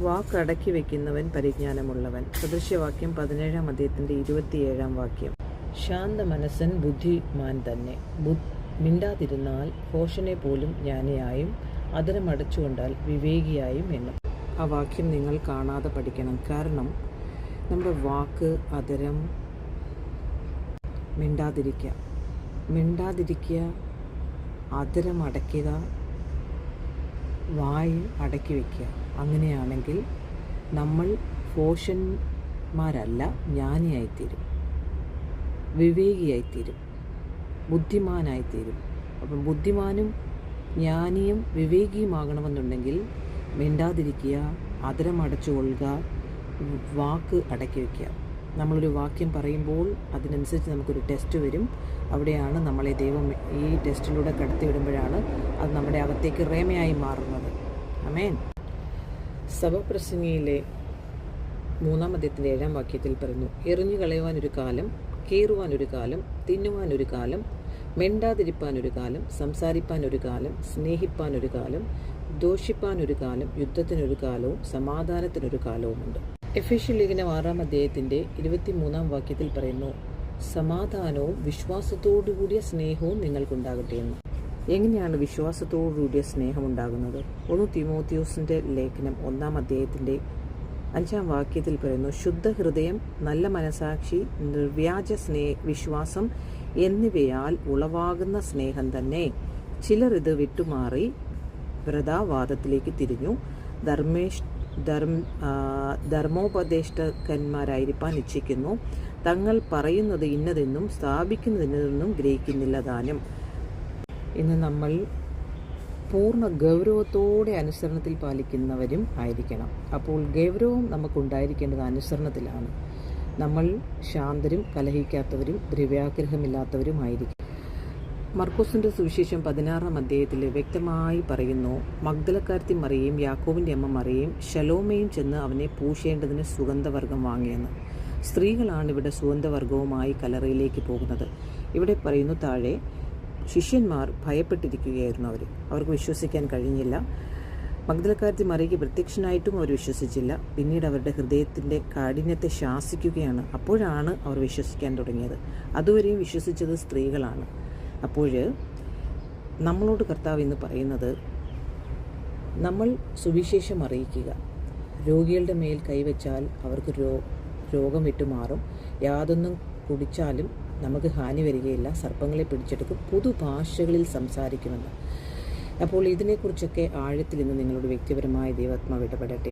വാക്കടക്കി വെക്കുന്നവൻ പരിജ്ഞാനമുള്ളവൻ. സദൃശ്യവാക്യം പതിനേഴാം അധ്യായത്തിന്റെ ഇരുപത്തിയേഴാം വാക്യം. ശാന്ത മനസ്സൻ ബുദ്ധിമാൻ തന്നെ. മിണ്ടാതിരുന്നാൽ ഘോഷനെ പോലും ജ്ഞാനിയായും അതരമടച്ചുകൊണ്ടാൽ വിവേകിയായും എന്നും ആ വാക്യം നിങ്ങൾ കാണാതെ പഠിക്കണം. കാരണം നമ്മുടെ വാക്ക് അതരം മിണ്ടാതിരിക്കുക മിണ്ടാതിരിക്കുക അതരം അടയ്ക്കുക വായ് അടക്കി വയ്ക്കുക അങ്ങനെയാണെങ്കിൽ നമ്മൾ ഫോഷന്മാരല്ല ജ്ഞാനിയായിത്തീരും. വിവേകിയായിത്തീരും. ബുദ്ധിമാനായിത്തീരും. അപ്പം ബുദ്ധിമാനും ജ്ഞാനിയും വിവേകിയുമാകണമെന്നുണ്ടെങ്കിൽ മിണ്ടാതിരിക്കുക അതരം അടച്ചു കൊള്ളുക വാക്ക് അടക്കി വയ്ക്കുക നമ്മളൊരു വാക്യം പറയുമ്പോൾ അതിനനുസരിച്ച് നമുക്കൊരു ടെസ്റ്റ് വരും. അവിടെയാണ് നമ്മളെ ദൈവം ഈ ടെസ്റ്റിലൂടെ കടത്തി കടത്തിവിടുമ്പോഴാണ് അത് നമ്മുടെ അകത്തേക്ക് റേമയായി മാറുന്നത്. അമേൻ സഭപ്രസംഗിയിലെ മൂന്നാം അധ്യയത്തിന്റെ ഏഴാം വാക്യത്തിൽ പറഞ്ഞു എറിഞ്ഞു കളയുവാനൊരു കാലം കീറുവാനൊരു കാലം തിന്നുവാനൊരു കാലം മെണ്ടാതിരിപ്പാൻ ഒരു കാലം സംസാരിപ്പാൻ ഒരു കാലം സ്നേഹിപ്പാൻ ഒരു കാലം ദോഷിപ്പാൻ ഒരു കാലം യുദ്ധത്തിനൊരു കാലവും സമാധാനത്തിനൊരു കാലവുമുണ്ട്. എഫേഷ്യൽ ലേഖനം ആറാം അധ്യായത്തിന്റെ ഇരുപത്തിമൂന്നാം വാക്യത്തിൽ പറയുന്നു സമാധാനവും വിശ്വാസത്തോടുകൂടിയ സ്നേഹവും നിങ്ങൾക്കുണ്ടാകട്ടെ എന്ന്. എങ്ങനെയാണ് വിശ്വാസത്തോടുകൂടിയ സ്നേഹം ഉണ്ടാകുന്നത്? ഒന്ന് തിമോത്തിയോസിന്റെ ലേഖനം ഒന്നാം അധ്യായത്തിന്റെ അഞ്ചാം വാക്യത്തിൽ പറയുന്നു ശുദ്ധ ഹൃദയം നല്ല മനസാക്ഷി നിർവ്യാജ സ്നേ വിശ്വാസം എന്നിവയാൽ ഉളവാകുന്ന സ്നേഹം തന്നെ. ചിലർ ഇത് വിട്ടുമാറി വ്രതാവാദത്തിലേക്ക് തിരിഞ്ഞു. ധർമ്മേഷ് ധർമ്മ ധർമ്മോപദേഷ്ടകന്മാരായിരിക്കാൻ ഇച്ഛിക്കുന്നു. തങ്ങൾ പറയുന്നത് ഇന്നതെന്നും സ്ഥാപിക്കുന്നത് ഇന്നതെന്നും ഗ്രഹിക്കുന്നില്ല താനും ഇന്ന് നമ്മൾ പൂർണ ഗൗരവത്തോടെ അനുസരണത്തിൽ പാലിക്കുന്നവരും ആയിരിക്കണം. അപ്പോൾ ഗൗരവം നമുക്കുണ്ടായിരിക്കേണ്ടത് അനുസരണത്തിലാണ്. നമ്മൾ ശാന്തരും കലഹിക്കാത്തവരും ദ്രവ്യാഗ്രഹമില്ലാത്തവരുമായിരിക്കും മർക്കോസിന്റെ സുവിശേഷം പതിനാറാം അധ്യായത്തിൽ വ്യക്തമായി പറയുന്നു മഗ്ദലക്കാരത്തി മറിയയും യാക്കോവിന്റെ അമ്മ മറിയയും ശലോമയും ചെന്ന് അവനെ പൂശേണ്ടതിന് സുഗന്ധവർഗം വാങ്ങിയെന്ന്. സ്ത്രീകളാണ് ഇവിടെ സുഗന്ധവർഗവുമായി കലറയിലേക്ക് പോകുന്നത്. ഇവിടെ പറയുന്നു താഴെ ശിഷ്യന്മാർ ഭയപ്പെട്ടിരിക്കുകയായിരുന്നു അവർ അവർക്ക് വിശ്വസിക്കാൻ കഴിഞ്ഞില്ല. മഗ്ദലക്കാരത്തി മറിയയ്ക്ക് പ്രത്യക്ഷനായിട്ടും അവർ വിശ്വസിച്ചില്ല. പിന്നീട് അവരുടെ ഹൃദയത്തിന്റെ കാഠിന്യത്തെ ശാസിക്കുകയാണ്. അപ്പോഴാണ് അവർ വിശ്വസിക്കാൻ തുടങ്ങിയത്. അതുവരെയും വിശ്വസിച്ചത് സ്ത്രീകളാണ്. അപ്പോൾ നമ്മളോട് കർത്താവ് എന്ന് പറയുന്നത് നമ്മൾ സുവിശേഷം അറിയിക്കുക. രോഗികളുടെ മേൽ കൈവച്ചാൽ അവർക്ക് രോ രോഗം വിട്ടുമാറും. യാതൊന്നും കുടിച്ചാലും നമുക്ക് ഹാനി വരികയില്ല. സർപ്പങ്ങളെ പിടിച്ചെടുക്കും. പുതുഭാഷകളിൽ സംസാരിക്കുമെന്ന്. അപ്പോൾ ഇതിനെക്കുറിച്ചൊക്കെ ആഴത്തിൽ ഇന്ന് നിങ്ങളുടെ വ്യക്തിപരമായ ദൈവാത്മാവ് ഇടപെടട്ടെ.